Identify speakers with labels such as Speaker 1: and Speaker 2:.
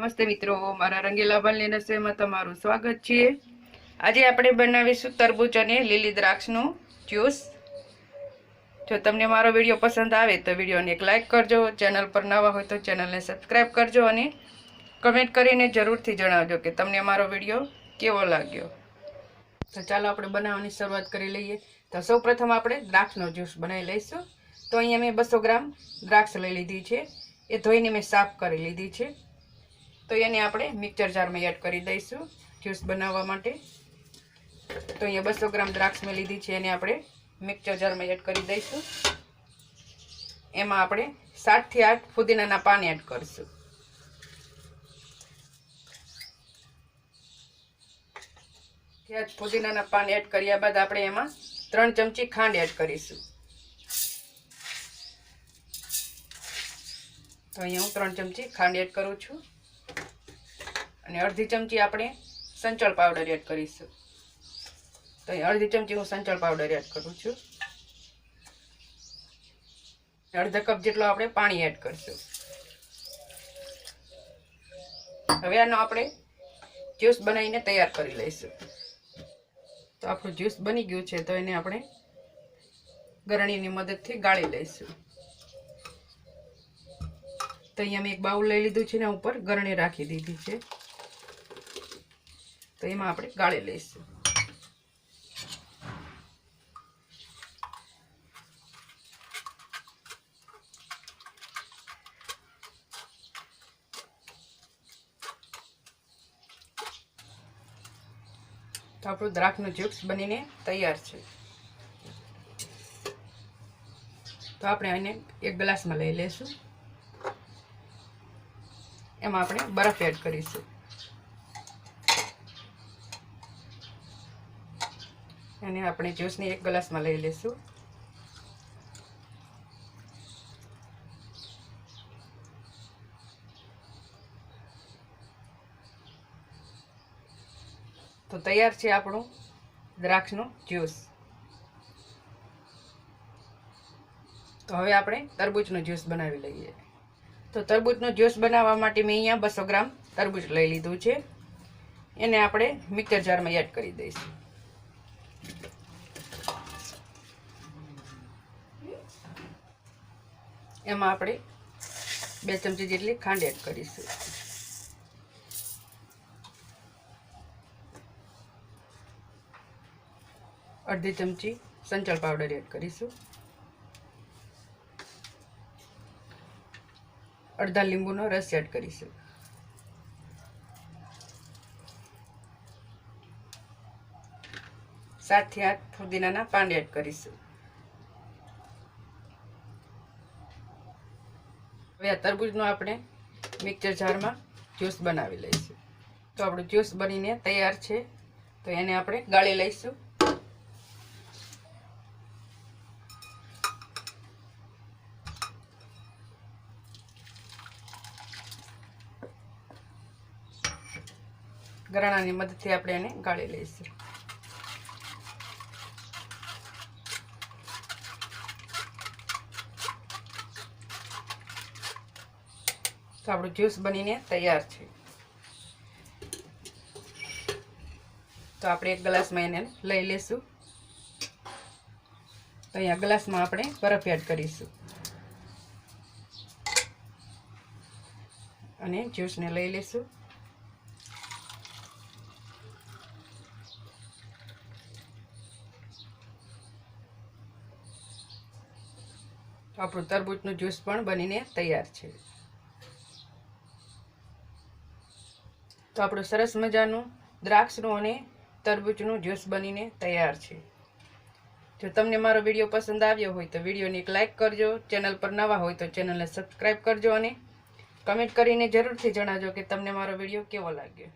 Speaker 1: નમસ્તે મિત્રો, મારા રંગીલા બાલની રસોઈમાં તમારું સ્વાગત છે. આજે આપણે બનાવીશું તરબૂચ અને લીલી દ્રાક્ષનું જ્યુસ. જો તમને મારો વીડિયો પસંદ આવે તો વિડીયોને એક લાઇક કરજો, ચેનલ પર નવા હોય તો ચેનલને સબસ્ક્રાઈબ કરજો અને કમેન્ટ કરીને જરૂરથી જણાવજો કે તમને મારો વીડિયો કેવો લાગ્યો. તો ચાલો આપણે બનાવવાની શરૂઆત કરી લઈએ. તો સૌપ્રથમ આપણે દ્રાક્ષનો જ્યુસ બનાવી લઈશું. તો અહીંયા મેં બસો ગ્રામ દ્રાક્ષ લઈ લીધી છે. એ ધોઈને મેં સાફ કરી લીધી છે. તો એને આપણે મિક્સર જારમાં એડ કરી દઈશું જ્યુસ બનાવવા માટે. તો અહીંયા બસો ગ્રામ દ્રાક્ષ મેં લીધી છે, એને આપણે મિક્સર જારમાં એડ કરી દઈશું. એમાં આપણે સાતથી આઠ ફુદીનાના પાન એડ કરીશું. ત્યાં ફુદીનાના પાન એડ કર્યા બાદ આપણે એમાં ત્રણ ચમચી ખાંડ એડ કરીશું. તો અહીંયા હું ત્રણ ચમચી ખાંડ એડ કરું છું. અને અડધી ચમચી આપણે સંચળ પાવડર એડ કરીશું. તો અડધી ચમચી હું સંચળ પાવડર એડ કરું છું. અડધા કપ જેટલો આપણે પાણી એડ કરીશું. હવે આનો આપણે જ્યુસ બનાવીને તૈયાર કરી લઈશું. તો આપણું જ્યુસ બની ગયું છે, તો એને આપણે ગરણીની મદદથી ગાળી લઈશું. તો અહીંયા મેં એક બાઉલ લઈ લીધું છે ને ઉપર ગરણી રાખી દીધી છે. તો એમાં આપણે ગાળી લઈશું. તો આપણું દ્રાક્ષનું જ્યુસ બનીને તૈયાર છે. તો આપણે એને એક ગ્લાસમાં લઈ લઈશું. એમાં આપણે બરફ એડ કરીશું. અને આપણે જ્યુસને એક ગ્લાસમાં લઈ લઈશું. તો તૈયાર છે આપણું દ્રાક્ષનું જ્યુસ. તો હવે આપણે તરબૂચનું જ્યુસ બનાવી લઈએ. તો તરબૂચનું જ્યુસ બનાવવા માટે મેં અહીંયા બસો ગ્રામ તરબૂચ લઈ લીધું છે. એને આપણે મિક્સર જારમાં એડ કરી દઈશું. એમાં આપણે બે ચમચી જેટલી ખાંડ એડ કરીશું. અડધી ચમચી સંચળ પાવડર એડ કરીશું. અડધા લીંબુનો રસ એડ કરીશું. સાતથી આઠ ફુદીનાના પાન એડ કરીશું. હવે આ તરબૂજનું આપણે મિક્સર જારમાં જ્યુસ બનાવી લઈશું. તો આપણું જ્યુસ બનીને તૈયાર છે. તો એને આપણે ગાળી લઈશું. ગરાણાની મદદથી આપણે એને ગાળી લઈશું. આપણું જ્યુસ બનીને તૈયાર છે. તો આપણે એક ગ્લાસમાં એને લઈ લેશું. તો અહીંયા ગ્લાસમાં આપણે બરફ એડ કરીશું. અને જ્યુસને લઈ લેશું. આપણું તરબૂચનું જ્યુસ પણ બનીને તૈયાર છે. તો આપણું સરસ મજાનું દ્રાક્ષનું અને તરબૂચનું જ્યુસ બનીને તૈયાર છે. જો તમને મારો વીડિયો પસંદ આવ્યો હોય તો વિડીયોને એક લાઇક કરજો, ચેનલ પર નવા હોય તો ચેનલને સબસ્ક્રાઈબ કરજો અને કમેન્ટ કરીને જરૂરથી જણાવજો કે તમને મારો વીડિયો કેવો લાગ્યો.